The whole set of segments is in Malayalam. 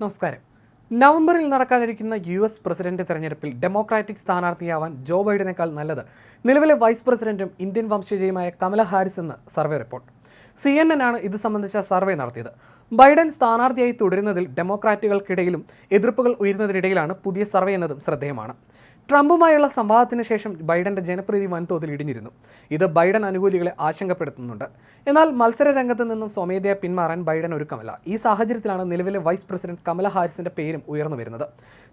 നമസ്കാരം. നവംബറിൽ നടക്കാനിരിക്കുന്ന യു എസ് പ്രസിഡന്റ് തെരഞ്ഞെടുപ്പിൽ ഡെമോക്രാറ്റിക് സ്ഥാനാർത്ഥിയാവാൻ ജോ ബൈഡനേക്കാൾ നല്ലത് നിലവിലെ വൈസ് പ്രസിഡന്റും ഇന്ത്യൻ വംശജയുമായ കമല ഹാരിസ് എന്ന് survey report. C N N ആണ് ഇത് സംബന്ധിച്ച സർവേ നടത്തിയത്. ബൈഡൻ സ്ഥാനാർത്ഥിയായി തുടരുന്നതിൽ ഡെമോക്രാറ്റുകൾക്കിടയിലും എതിർപ്പുകൾ ഉയരുന്നതിനിടയിലാണ് പുതിയ സർവേ എന്നതും ശ്രദ്ധേയമാണ്. ട്രംപുമായുള്ള സംവാദത്തിന് ശേഷം ബൈഡന്റെ ജനപ്രീതി വൻതോതിൽ ഇടിഞ്ഞിരുന്നു. ഇത് ബൈഡൻ അനുകൂലികളെ ആശങ്കപ്പെടുത്തുന്നുണ്ട്. എന്നാൽ മത്സര രംഗത്ത് നിന്നും സ്വമേധയാ പിന്മാറാൻ ബൈഡൻ ഒരുക്കമല്ല. ഈ സാഹചര്യത്തിലാണ് നിലവിലെ വൈസ് പ്രസിഡന്റ് കമല ഹാരിസിന്റെ പേരും ഉയർന്നു വരുന്നത്.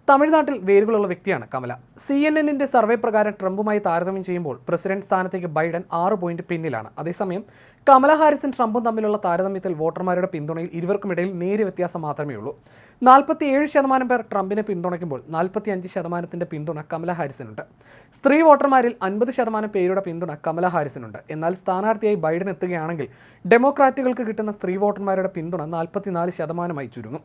തമിഴ്നാട്ടിൽ വേരുകളുള്ള വ്യക്തിയാണ് കമല. സി എൻ എന്നിന്റെ സർവേ പ്രകാരം ട്രംപുമായി താരതമ്യം ചെയ്യുമ്പോൾ പ്രസിഡന്റ് സ്ഥാനത്തേക്ക് ബൈഡൻ ആറ് പോയിന്റ് പിന്നിലാണ്. അതേസമയം കമല ഹാരിസും ട്രംപും തമ്മിലുള്ള താരതമ്യത്തിൽ വോട്ടർമാരുടെ പിന്തുണയിൽ ഇരുവർക്കുമിടയിൽ നേരിയ വ്യത്യാസം മാത്രമേ ഉള്ളൂ നാൽപ്പത്തിയേഴ് ശതമാനം പേർ ട്രംപിനെ പിന്തുണയ്ക്കുമ്പോൾ നാൽപ്പത്തി അഞ്ച് ശതമാനത്തിന്റെ പിന്തുണ കമല ഹാരിസിനുണ്ട്. സ്ത്രീ വോട്ടർമാരിൽ അൻപത് ശതമാനം പേരുടെ പിന്തുണ കമല ഹാരിസിനുണ്ട്. എന്നാൽ സ്ഥാനാർത്ഥിയായി ബൈഡൻ എത്തുകയാണെങ്കിൽ ഡെമോക്രാറ്റുകൾക്ക് കിട്ടുന്ന സ്ത്രീ വോട്ടർമാരുടെ പിന്തുണ നാൽപ്പത്തിനാല് ശതമാനമായി ചുരുങ്ങും.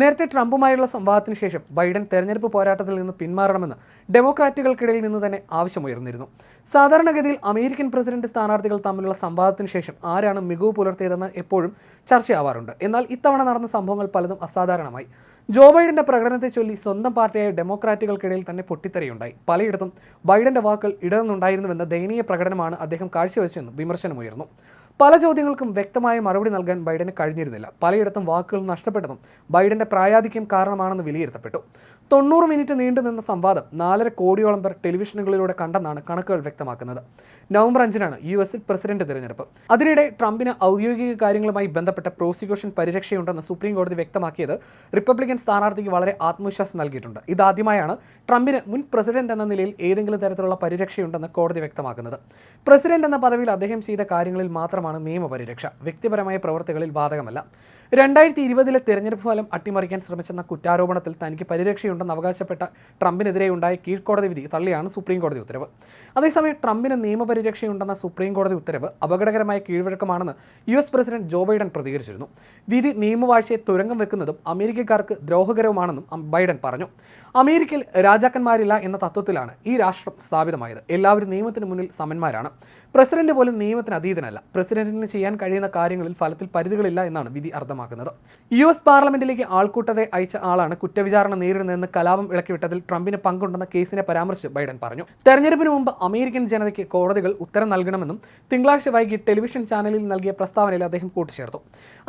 നേരത്തെ ട്രംപുമായുള്ള സംവാദത്തിന് ശേഷം ബൈഡൻ തെരഞ്ഞെടുപ്പ് പോരാട്ടത്തിൽ നിന്ന് പിന്മാറണമെന്ന് ഡെമോക്രാറ്റുകൾക്കിടയിൽ നിന്ന് തന്നെ ആവശ്യമുയർന്നിരുന്നു. സാധാരണഗതിയിൽ അമേരിക്കൻ പ്രസിഡന്റ് സ്ഥാനാർത്ഥികൾ തമ്മിലുള്ള സംവാദത്തിന് ശേഷം ആരാണ് മികവ് പുലർത്തിയതെന്ന് എപ്പോഴും ചർച്ചയാവാറുണ്ട്. എന്നാൽ ഇത്തവണ നടന്ന സംഭവങ്ങൾ പലതും അസാധാരണമായി. ജോ ബൈഡന്റെ പ്രകടനത്തെ ചൊല്ലി സ്വന്തം പാർട്ടിയായ ഡെമോക്രാറ്റുകൾക്കിടയിൽ തന്നെ പൊട്ടിത്തെറിയുണ്ടായി. പലയിടത്തും ബൈഡന്റെ വാക്കുകൾ ഇടന്നുണ്ടായിരുന്നുവെന്ന ദയനീയ പ്രകടനമാണ് അദ്ദേഹം കാഴ്ചവെച്ചെന്നും വിമർശനമുയർന്നു. പല ചോദ്യങ്ങൾക്കും വ്യക്തമായ മറുപടി നൽകാൻ ബൈഡന് കഴിഞ്ഞിരുന്നില്ല. പലയിടത്തും വാക്കുകൾ നഷ്ടപ്പെട്ടതും ബൈഡന്റെ പ്രായാധിക്യം കാരണമാണെന്ന് വിലയിരുത്തപ്പെട്ടു. തൊണ്ണൂറ് മിനിറ്റ് നീണ്ടുനിന്ന സംവാദം നാലര കോടിയോളം പേർ ടെലിവിഷനുകളിലൂടെ കണ്ടെന്നാണ് കണക്കുകൾ വ്യക്തമാക്കുന്നത്. നവംബർ അഞ്ചിനാണ് യു എസിൽ പ്രസിഡന്റ് തിരഞ്ഞെടുപ്പ്. അതിനിടെ ട്രംപിന് ഔദ്യോഗിക കാര്യങ്ങളുമായി ബന്ധപ്പെട്ട പ്രോസിക്യൂഷൻ പരിരക്ഷയുണ്ടെന്ന് സുപ്രീം കോടതി വ്യക്തമാക്കിയത് റിപ്പബ്ലിക്കൻ സ്ഥാനാർത്ഥിക്ക് വളരെ ആത്മവിശ്വാസം നൽകിയിട്ടുണ്ട്. ഇതാദ്യമായാണ് ട്രംപിന് മുൻ പ്രസിഡന്റ് എന്ന നിലയിൽ ഏതെങ്കിലും തരത്തിലുള്ള പരിരക്ഷയുണ്ടെന്ന് കോടതി വ്യക്തമാക്കുന്നത്. പ്രസിഡന്റ് എന്ന പദവിയിൽ അദ്ദേഹം ചെയ്ത കാര്യങ്ങളിൽ മാത്രമാണ് നിയമപരിരക്ഷ. വ്യക്തിപരമായ പ്രവർത്തികളിൽ ബാധകമല്ല. രണ്ടായിരത്തി ഇരുപതിലെ തെരഞ്ഞെടുപ്പ് ഫലം അട്ടിമറിക്കാൻ ശ്രമിച്ചെന്ന കുറ്റാരോപണത്തിൽ തനിക്ക് പരിരക്ഷയുണ്ടെന്ന് അവകാശപ്പെട്ട ട്രംപിനെതിരെ ഉണ്ടായ കീഴ്ക്കോടതി വിധി തള്ളിയാണ് സുപ്രീം കോടതി ഉത്തരവ്. അതേസമയം ട്രംപിന് നിയമപരിരക്ഷയുണ്ടെന്ന സുപ്രീം കോടതി ഉത്തരവ് അപകടകരമായ കീഴ്വഴക്കമാണെന്ന് U S president Joe Biden പ്രതികരിച്ചിരുന്നു. വിധി നിയമവാഴ്ചയെ തുരങ്കം വെക്കുന്നതും അമേരിക്കക്കാർക്ക് ദ്രോഹകരവുമാണെന്നും ബൈഡൻ പറഞ്ഞു. അമേരിക്കയിൽ രാജാക്കന്മാരില്ല എന്ന തത്വത്തിലാണ് ഈ രാഷ്ട്രം സ്ഥാപിതമായത്. എല്ലാവരും നിയമത്തിന് മുന്നിൽ സമന്മാരാണ്. പ്രസിഡന്റ് പോലും നിയമത്തിന് അതീതനല്ല. പ്രസിഡന്റിന് ചെയ്യാൻ കഴിയുന്ന കാര്യങ്ങളിൽ ഫലത്തിൽ പരിധികളില്ല എന്നാണ് വിധി അർത്ഥമാക്കുന്നത്. യു എസ് പാർലമെന്റിലേക്ക് ആൾക്കൂട്ടത്തെ അയച്ച ആളാണ് കുറ്റവിചാരണ നേരിടുന്നതെന്ന് കലാപം ഇളക്കിവിട്ടതിൽ ട്രംപിന് പങ്കുണ്ടെന്ന കേസിനെ പരാമർശിച്ച് ബൈഡൻ പറഞ്ഞു. തെരഞ്ഞെടുപ്പിന് മുമ്പ് അമേരിക്കൻ ജനതയ്ക്ക് കോടതികൾ ഉത്തരം നൽകണമെന്നും തിങ്കളാഴ്ച വൈകി ടെലിവിഷൻ ചാനലിൽ നൽകിയ പ്രസ്താവനയിൽ അദ്ദേഹം കൂട്ടിച്ചേർത്തു.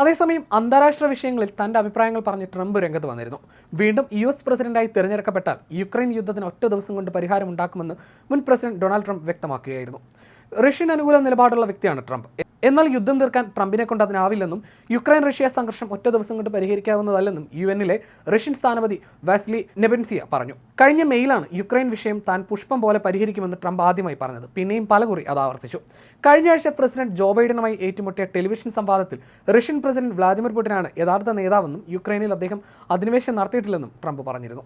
അതേസമയം അന്താരാഷ്ട്ര വിഷയങ്ങളിൽ തന്റെ അഭിപ്രായങ്ങൾ പറഞ്ഞ് ട്രംപ് രംഗത്ത് വന്നിരുന്നു. വീണ്ടും യു എസ് പ്രസിഡന്റായി തിരഞ്ഞെടുക്കപ്പെട്ടാൽ യുക്രൈൻ യുദ്ധത്തിന് ഒറ്റ ദിവസം കൊണ്ട് പരിഹാരം ഉണ്ടാക്കുമെന്ന് മുൻ പ്രസിഡന്റ് ഡൊണാൾഡ് ട്രംപ് വ്യക്തമാക്കുകയായിരുന്നു. റഷ്യൻ അനുകൂല നിലപാടുള്ള വ്യക്തിയാണ് ട്രംപ്. എന്നാൽ യുദ്ധം തീർക്കാൻ ട്രംപിനെ കൊണ്ട് അതിനാവില്ലെന്നും യുക്രൈൻ റഷ്യ സംഘർഷം ഒറ്റ ദിവസം കൊണ്ട് പരിഹരിക്കാവുന്നതല്ലെന്നും യു എന്നിലെ റഷ്യൻ സ്ഥാനപതി വാസ്ലി നെബൻസിയ പറഞ്ഞു. കഴിഞ്ഞ മെയിലാണ് യുക്രൈൻ വിഷയം താൻ പുഷ്പം പോലെ പരിഹരിക്കുമെന്ന് ട്രംപ് ആദ്യമായി പറഞ്ഞത്. പിന്നെയും പലകുറി അത് ആവർത്തിച്ചു. കഴിഞ്ഞ ആഴ്ച പ്രസിഡന്റ് ജോ ബൈഡനുമായി ഏറ്റുമുട്ടിയ ടെലിവിഷൻ സംവാദത്തിൽ റഷ്യൻ പ്രസിഡന്റ് വ്ളാദിമിർ പുടിനാണ് യഥാർത്ഥ നേതാവെന്നും യുക്രൈനിൽ അദ്ദേഹം അധിനിവേശം നടത്തിയിട്ടില്ലെന്നും ട്രംപ് പറഞ്ഞിരുന്നു.